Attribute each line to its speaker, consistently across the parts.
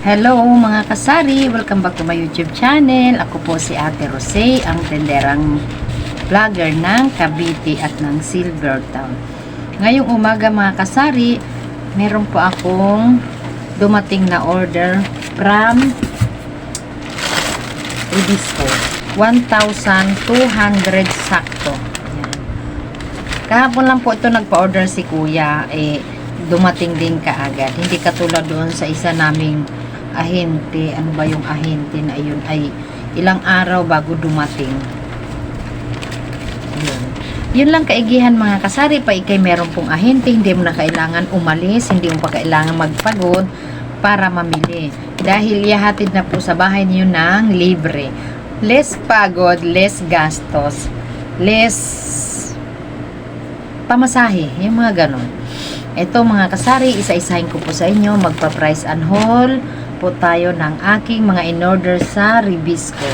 Speaker 1: Hello mga kasari! Welcome back to my YouTube channel. Ako po si Ate Rosé, ang tenderang vlogger ng Cavite at ng Silver Town. Ngayong umaga mga kasari, meron po akong dumating na order from Ibisco. 1,200 sakto. Kahapon lang po ito nagpa-order si Kuya. Eh, dumating din kaagad. Hindi katulad doon sa isa naming ahente. Ano ba yung ahente na yun? Ay, ilang araw bago dumating. Yun. Yun lang kaigihan mga kasari pa ikay meron pong ahente, hindi mo na kailangan umalis, hindi mo pa kailangan magpagod para mamili. Dahil ihahatid na po sa bahay niyo ng libre. Less pagod, less gastos, less pamasahe, yung mga ganon. Ito mga kasari, isa-isahin ko po sa inyo, magpa-price and haul po tayo ng aking mga in-order sa Ribisco.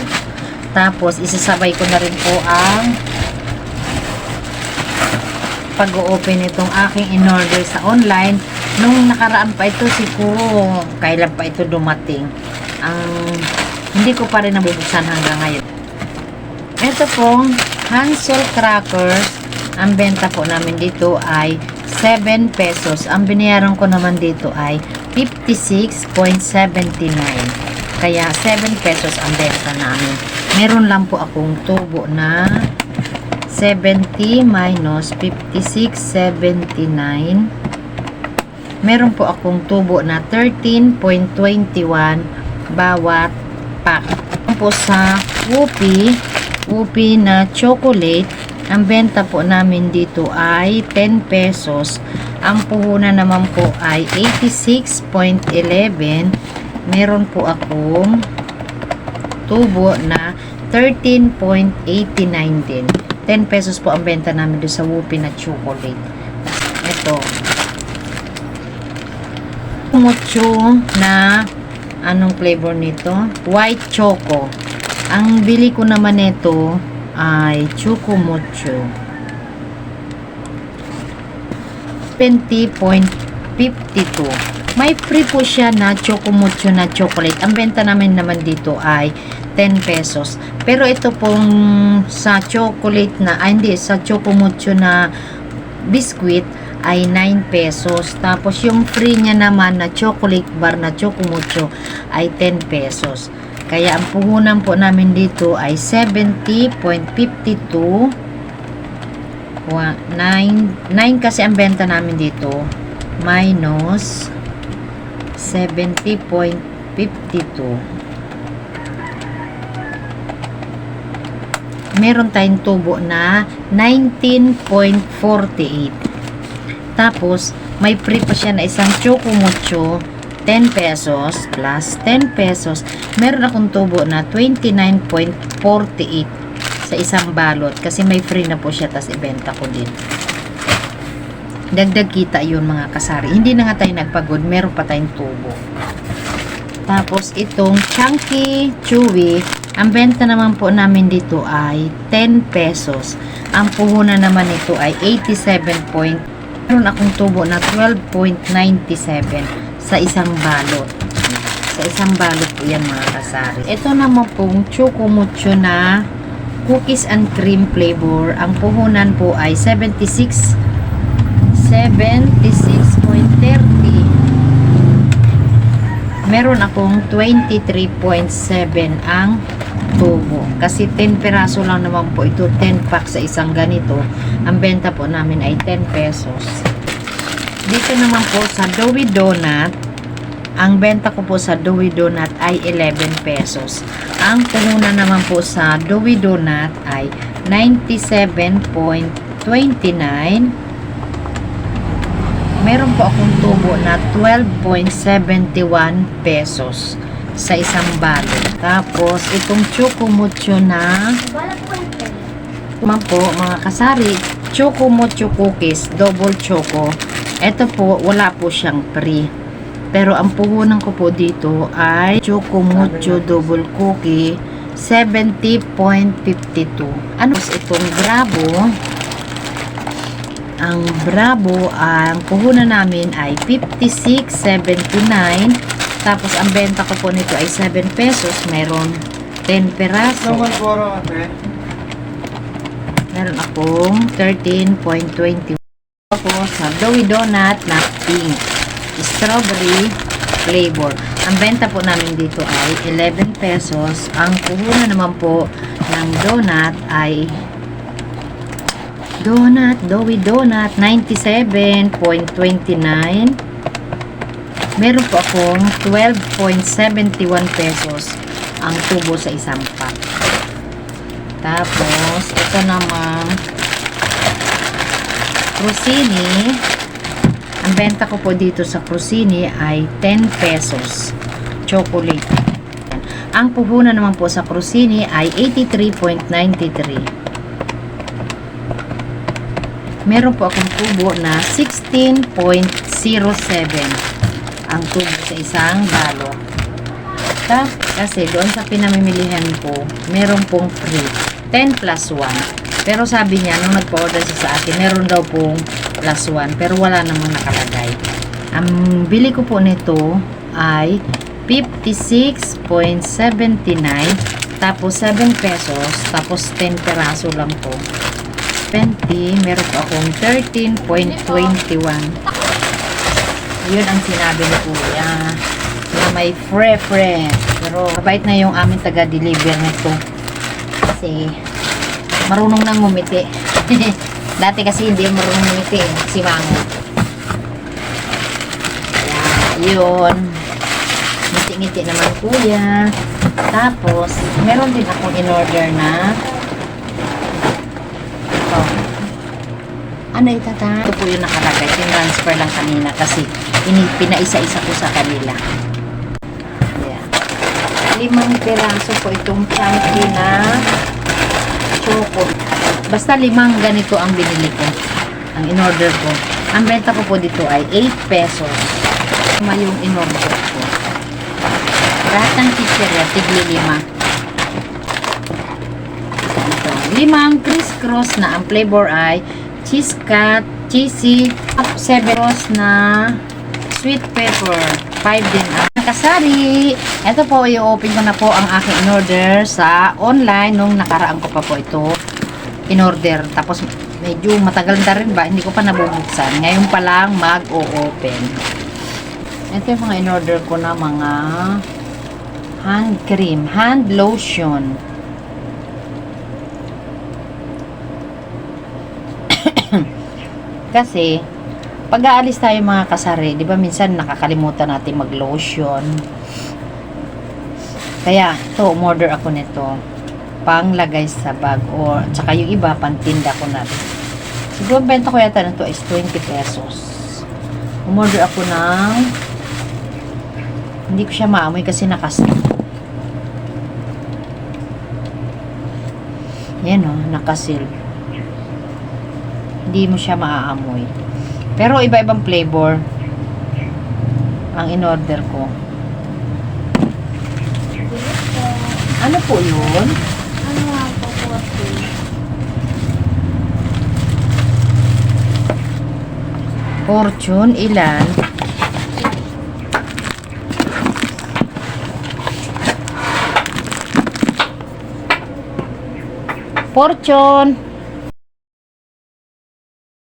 Speaker 1: Tapos, isasabay ko na rin po ang pag-open itong aking in-order sa online. Nung nakaraan pa ito, siguro, kailan pa ito dumating. Ang hindi ko pa rin nabubuksan hanggang ngayon. Ito pong Hansel Crackers. Ang benta po namin dito ay 7 pesos. Ang binayaran ko naman dito ay 56.79. Kaya 7 pesos ang benta namin. Meron lang po akong tubo na 70 minus 56.79. Meron po akong tubo na 13.21 bawat pack. Po sa Whoopi, Whoopi na chocolate, ang benta po namin dito ay 10 pesos. Ang puhunan naman po ay 86.11. Meron po akong tubo na 13.89 din. 10 pesos po ang benta namin doon sa Whoopi na chocolate. Ito. Mucho na anong flavor nito? White choco. Ang bili ko naman nito ay choco mucho. 20.52. May free po siya na choco mucho na chocolate. Ang benta namin naman dito ay 10 pesos. Pero ito pong sa chocolate na, ay hindi, sa choco mucho na biscuit ay 9 pesos. Tapos yung free niya naman na chocolate bar na choco mucho ay 10 pesos. Kaya ang puhunan po namin dito ay 70.52 Wa- 9, 9 kasi ang benta namin dito. Minus 70.52 meron tayong tubo na 19.48 tapos may free pa siya na isang choco mucho 10 pesos plus 10 pesos. Meron akong tubo na 29.48 sa isang balot kasi may free na po siya tas ibenta ko din. Dagdag kita yun mga kasari. Hindi na nga tayo nagpagod meron pa tayong tubo. Tapos itong chunky chewy ang benta naman po namin dito ay 10 pesos. Ang puhunan naman nito ay 87 point meron akong tubo na 12.97 sa isang balot. Sa isang balot po yan mga kasari. Ito naman pong choco mucho na cookies and cream flavor. Ang puhunan po ay 76 76.30. Meron akong 23.7 ang tubo. Kasi 10 peraso lang naman po ito. 10 pack sa isang ganito. Ang benta po namin ay 10 pesos. Dito naman po sa Doughy Donut, ang benta ko po sa Doughy Donut ay 11 pesos. Ang puhunan naman po sa Doughy Donut ay 97.29. Meron po akong tubo na 12.71 pesos sa isang balot. Tapos, itong Choco Mucho na naman po, mga kasari, Choco Mucho Cookies, double choco. Ito po, wala po siyang free. Pero ang puhunan ko po dito ay Choco Mucho Double Cookie 70.52. Ano itong Bravo? Ang Bravo, ang puhunan namin ay 56.79 Tapos, ang benta ko po nito ay 7 pesos. Meron 10 peraso. Meron akong 13.20 ako sa Doughy Donut na pink. Strawberry flavor. Ang benta po namin dito ay 11 pesos. Ang puhunan naman po ng donut ay donut, Doughy Donut, 97.29. Meron po akong 12.71 pesos ang tubo sa isang pack. Tapos, ito naman, Crostini. Ang benta ko po dito sa Crostini ay 10 pesos. Chocolate. Ang puhunan naman po sa Crostini ay 83.93. Meron po akong tubo na 16.07 ang tubo sa isang balo. Kasi doon sa pinamimilihan ko, meron pong free. 10 plus 1. Pero sabi niya, nung nagpa-order siya sa akin, meron daw pong plus 1. Pero wala namang nakalagay. Ang bili ko po nito ay 56.79 tapos 7 pesos tapos 10 peraso lang po 20 meron po akong 13.21 yun ang sinabi ni kuya na may free pero mabait na yung aming taga-deliver nito kasi marunong nang ngumiti dati kasi hindi marunong ngumiti si Mango kaya yun ngiti-ngiti naman kuya tapos meron din akong in-order na ito ano itata? Ito po yung nakalagay. Tinransfer lang kanina kasi pinaisa-isa ko sa kanila. Ayan. Limang piraso po itong chunky na choco. Basta limang ganito ang binili ko. Ang in-order ko. Ang benta ko po dito ay 8 pesos. Tama yung in-order ko. Lahat ng chichirya, tigli lima. Ito. Limang criss-cross na ang flavor ay cheese cut, cheesy, severos na sweet pepper. 5 din ang kasari. Ito po, i-open ko na po ang aking in-order sa online nung nakaraan ko pa po ito in-order. Tapos medyo matagal na rin ba, hindi ko pa nabubuksan. Ngayon pa lang mag-o-open. Ito yung mga in-order ko na mga hand cream, hand lotion. Kasi, pag aalis tayo mga kasari, di ba minsan nakakalimutan natin mag-lotion. Kaya, ito, umorder ako nito. Panglagay sa bag or, tsaka yung iba, pantinda ko na. Siguro, benta ko yata nito is 20 pesos. Umorder ako ng hindi ko siya maamoy kasi nakasil. Yan o, nakasil hindi mo siya maaamoy. Pero iba-ibang flavor ang in-order ko. Ano po yun?
Speaker 2: Ano nga po po
Speaker 1: Fortune, ilan? Fortune.